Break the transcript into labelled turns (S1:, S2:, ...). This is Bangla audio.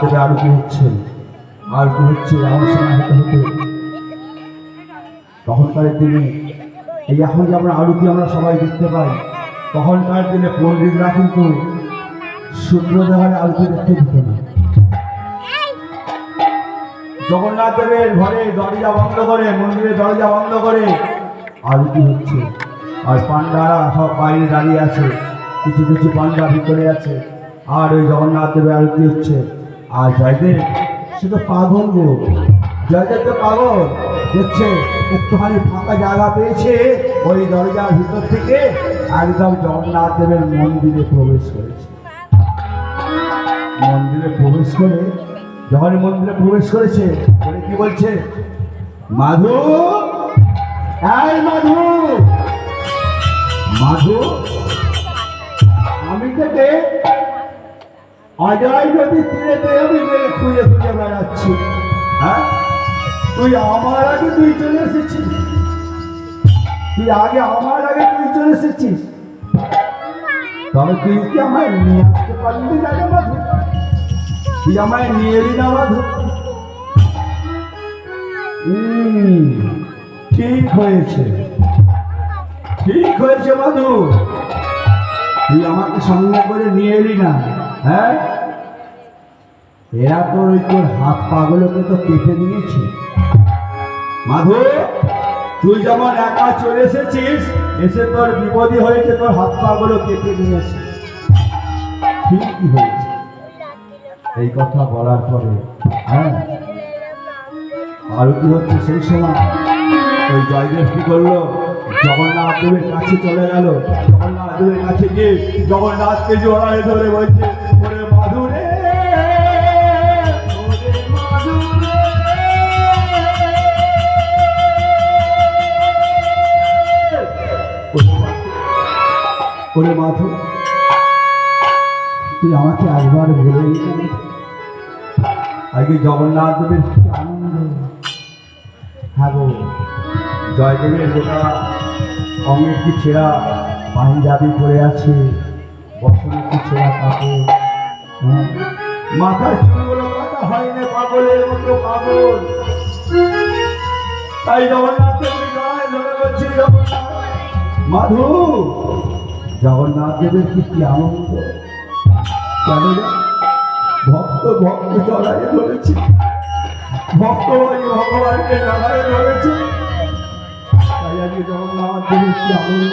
S1: দেবে আরতি হচ্ছে? আরতি হচ্ছে? এমন সময় হতে হতে? তখনকার দিনে, এই এখন যে আমরা আরতি আমরা সবাই দেখতে পাই, তখনকার দিনে পণ্ডিতরা কিন্তু সূর্যোদয়ের আরতি দেখতে দিত না। জগন্নাথ দেবের ঘরে দরজা বন্ধ করে, মন্দিরের দরজা বন্ধ করে আরতি হচ্ছে। আর পান্ডারা সব বাইরে দাঁড়িয়ে আছে, কিছু কিছু পান্ডা ভিতরে আছে। আর ওই জগন্নাথ দেবের আরতি হচ্ছে। আর জয়দেব, সে তো পাগল গো। জয়দেব তো পাগল। দেখছে, একটুখানি ফাঁকা জায়গা পেয়েছে ওই দরজার ভিতর থেকে, একদম জগন্নাথ দেবের মন্দিরে প্রবেশ করেছে। মন্দিরে প্রবেশ করে যখন মন্দিরে প্রবেশ করেছে কি বলছে? মাধু? মাধু! অজয় নদী তীরেতে আমি গেলে খুঁজে খুঁজে বেড়াচ্ছি। হ্যাঁ? তুই আমার আগে তুই চলে এসেছিস। তুই আগে আমার আগে তুই চলে এসেছিস। তবে তুই কি আমায় নিয়ে আসতে পারলি না মাধু তুই আমায় নিয়ে এলি না হুম, ঠিক হয়েছে। ঠিক হয়েছে মাধু তুই আমাকে সঙ্গে করে নিয়ে এলি না হ্যাঁ? এরা ওই তোর হাত পাগুলোকে তো কেটে দিয়েছে। মাধু, তুই যেমন একা চলে এসেছিস, এসে তোর বিপদী হয়েছে, তোর হাত পাগুলো কেটে নিয়েছে ঠিকই হয়েছে? এই কথা বলার পরে হ্যাঁ আরতি হচ্ছে সেই সময়। ওই জয়দেব কি করল? জগন্নাথ দেবের কাছে চলে গেল। জগন্নাথ দেবের কাছে গিয়ে জগন্নাথকে জড়ায় ধরে বলছে ওরে মাধু তুই আমাকে একবার ভুলে আজকে জগন্নাথ দেবের আনন্দ? হ্যাঁ গো, জয়দেবের গোটা অঙ্গের কি ছেঁড়া পাঞ্জাবি পরে আছে? বসনের কি ছেঁড়া কাপড়? হ্যাঁ? মাথার চুলগুলো কাটা হয়নি পাগলের মতো পাগল? তাই জগন্নাথ দেবের ধরে বলছি, মাধু জগন্নাথ দেবের কি আনন্দ কেন ভক্ত ভক্ত জড়াই ধরেছে। ভক্ত ভগবানকে জড়াই ধরেছে তাই আজকে জগন্নাথ দেবের কি আনন্দ